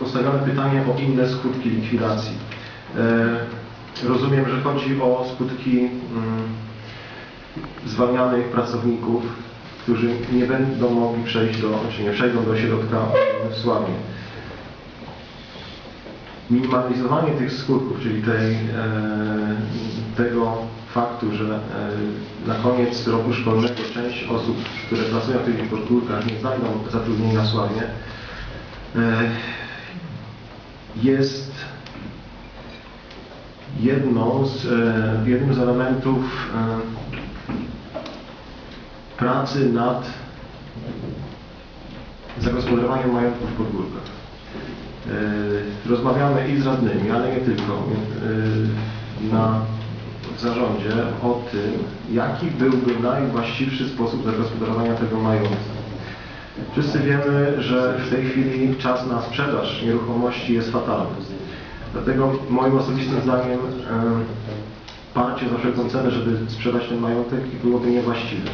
postawione pytanie o inne skutki likwidacji. E, Rozumiem, że chodzi o skutki mm, zwalnianych pracowników, którzy nie będą mogli przejść do, czy nie przejdą do ośrodka w Sławie. Minimalizowanie tych skutków, czyli tej, e, tego faktu, że e, na koniec roku szkolnego część osób, które pracują w tych podgórkach nie znajdą zatrudnienia w Sławie, jest jedną z, e, jednym z elementów e, pracy nad zagospodarowaniem majątku w. E, Rozmawiamy i z radnymi, ale nie tylko, e, na w zarządzie o tym, jaki byłby najwłaściwszy sposób zagospodarowania tego majątku. Wszyscy wiemy, że w tej chwili czas na sprzedaż nieruchomości jest fatalny. Dlatego moim osobistym zdaniem parcie za wszelką cenę, żeby sprzedać ten majątek byłoby niewłaściwe.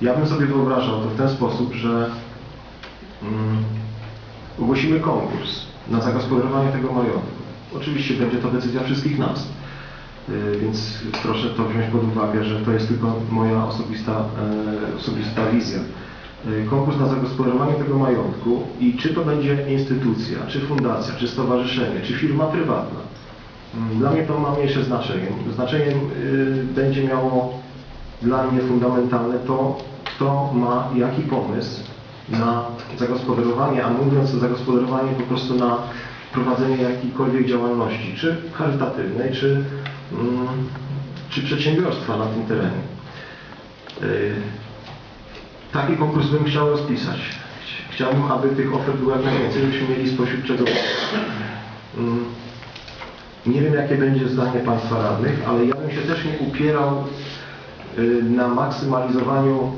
Ja bym sobie wyobrażał to w ten sposób, że ogłosimy konkurs na zagospodarowanie tego majątku. Oczywiście będzie to decyzja wszystkich nas, y, więc proszę to wziąć pod uwagę, że to jest tylko moja osobista, e, osobista wizja. Y, Konkurs na zagospodarowanie tego majątku i czy to będzie instytucja, czy fundacja, czy stowarzyszenie, czy firma prywatna. Mm, Dla mnie to ma mniejsze znaczenie. Znaczeniem y, będzie miało dla mnie fundamentalne to, kto ma jaki pomysł na zagospodarowanie, a mówiąc o zagospodarowanie po prostu na prowadzenie jakiejkolwiek działalności, czy charytatywnej, czy, mm, czy przedsiębiorstwa na tym terenie. Taki konkurs bym chciał rozpisać. Chci- Chciałbym, aby tych ofert było jak najwięcej, żebyśmy mieli spośród czego mm, nie wiem, jakie będzie zdanie Państwa radnych, ale ja bym się też nie upierał y, na maksymalizowaniu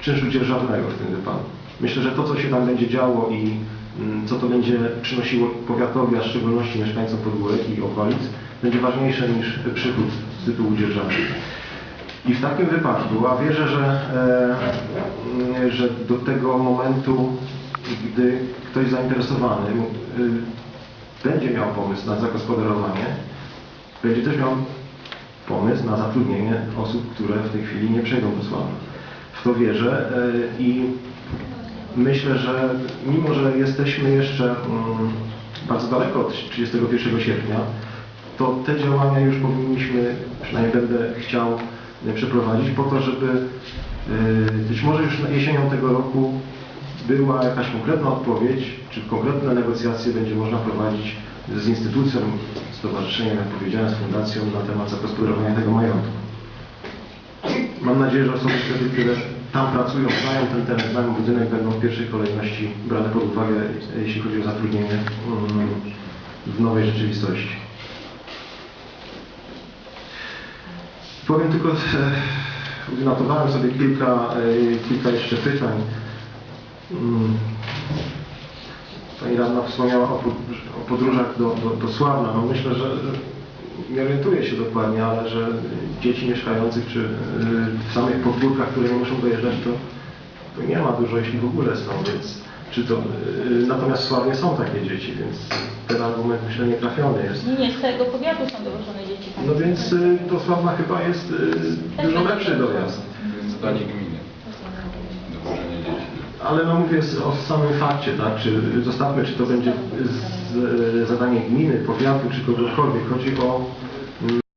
czynszu dzierżawnego w tym wypadku. Myślę, że to, co się tam będzie działo i mm, co to będzie przynosiło powiatowi, a w szczególności mieszkańcom Podgórek i okolic, będzie ważniejsze niż przychód z tytułu dzierżawy. I w takim wypadku, a wierzę, że, e, że do tego momentu, gdy ktoś zainteresowany y, będzie miał pomysł na zagospodarowanie, będzie też miał pomysł na zatrudnienie osób, które w tej chwili nie przejdą do Sławna. W to wierzę e, i myślę, że mimo, że jesteśmy jeszcze mm, bardzo daleko od 31 sierpnia, to te działania już powinniśmy, przynajmniej będę chciał e, przeprowadzić po to, żeby e, być może już jesienią tego roku była jakaś konkretna odpowiedź, czy konkretne negocjacje będzie można prowadzić z instytucją, stowarzyszeniem, jak powiedziałem, z fundacją na temat zagospodarowania tego majątku. Mam nadzieję, że osoby, które tam pracują, znają ten teren, znają budynek, będą w pierwszej kolejności brane pod uwagę, jeśli chodzi o zatrudnienie mm, w nowej rzeczywistości. Powiem tylko, e, wynotowałem sobie kilka, e, kilka jeszcze pytań. Mm. Pani radna wspomniała o, podróż, o podróżach do, do, do Sławna. No myślę, że, nie orientuję się dokładnie, ale że dzieci mieszkających czy y, w samych podwórkach, które nie muszą dojeżdżać, to, to nie ma dużo, jeśli w ogóle są, więc czy to, y, natomiast w Sławnie są takie dzieci, więc ten argument myślę nietrafiony jest. Nie, nie, z całego powiatu są dowożone dzieci. No więc y, do Sławna chyba jest y, dużo lepszy dojazd. To zadanie gminy. Dowożenie dzieci. Ale no mówię o samym fakcie, tak? Czy zostawmy, czy to będzie z, z, zadanie gminy, powiatu, czy kogokolwiek. Chodzi o